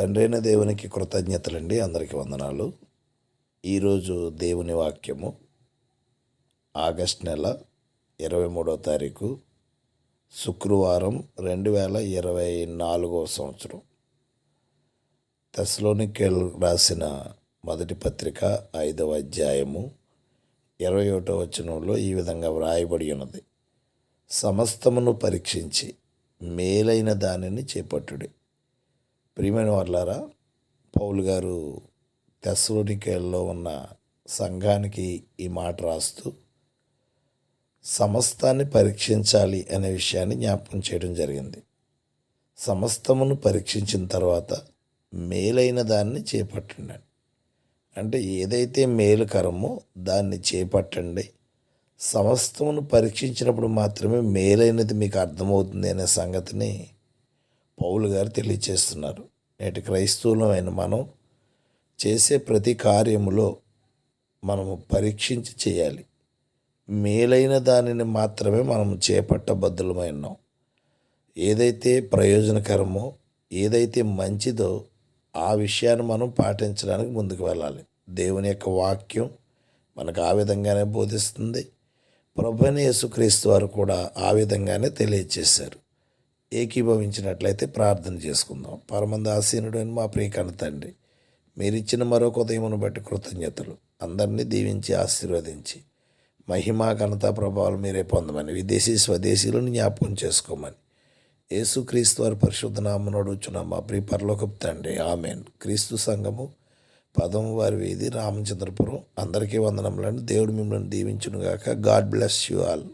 తండ్రైన దేవునికి కృతజ్ఞతలండి. అందరికీ వందనాలు. ఈరోజు దేవుని వాక్యము ఆగస్ట్ నెల ఇరవై మూడవ తారీఖు శుక్రవారం రెండు వేల ఇరవై నాలుగవ సంవత్సరం. తెస్లోనికెల్ రాసిన మొదటి పత్రిక ఐదవ అధ్యాయము ఇరవై ఒకటో వచనంలో ఈ విధంగా వ్రాయబడి ఉన్నది. సమస్తమును పరీక్షించి మేలైన దానిని చేపట్టుడి. ప్రియమైన వర్లారా పౌలు గారు తెస్లోనికేల్లో ఉన్న సంఘానికి ఈ మాట రాస్తూ సమస్తాన్ని పరీక్షించాలి అనే విషయాన్ని జ్ఞాపకం చేయడం జరిగింది. సమస్తమును పరీక్షించిన తర్వాత మేలైన దాన్ని చేపట్టండి. అంటే ఏదైతే మేలుకరమో దాన్ని చేపట్టండి. సమస్తమును పరీక్షించినప్పుడు మాత్రమే మేలైనది మీకు అర్థమవుతుంది అనే సంగతిని పౌలు గారు తెలియచేస్తున్నారు. నేటి క్రైస్తవులమైన మనం చేసే ప్రతి కార్యములో మనము పరీక్షించి చేయాలి. మేలైన దానిని మాత్రమే మనము చేపట్టబద్దులమై ఉన్నాం. ఏదైతే ప్రయోజనకరమో ఏదైతే మంచిదో ఆ విషయాన్ని మనం పాటించడానికి ముందుకు వెళ్ళాలి. దేవుని యొక్క వాక్యం మనకు ఆ విధంగానే బోధిస్తుంది. ప్రభుని యేసుక్రీస్తు వారు కూడా ఆ విధంగానే తెలియచేశారు. ఏకీభవించినట్లయితే ప్రార్థన చేసుకుందాం. పరమంద ఆసీనుడు అని మా ప్రియకన్న తండ్రి మీరిచ్చిన మరొక ఉదయమును బట్టి కృతజ్ఞతలు. అందరినీ దీవించి ఆశీర్వదించి మహిమా ఘనత ప్రభావాలు మీరే పొందమని విదేశీ స్వదేశీలను జ్ఞాపకం చేసుకోమని యేసుక్రీస్తు వారి పరిశుద్ధ నామనడుచున్న మా ప్రియ పరలోకపు తండ్రి ఆమెన్. క్రీస్తు సంఘము పదం వారి వీధి రామచంద్రపురం. అందరికీ వందనములను దేవుడు మిమ్మల్ని దీవించునుగాక. God bless you all.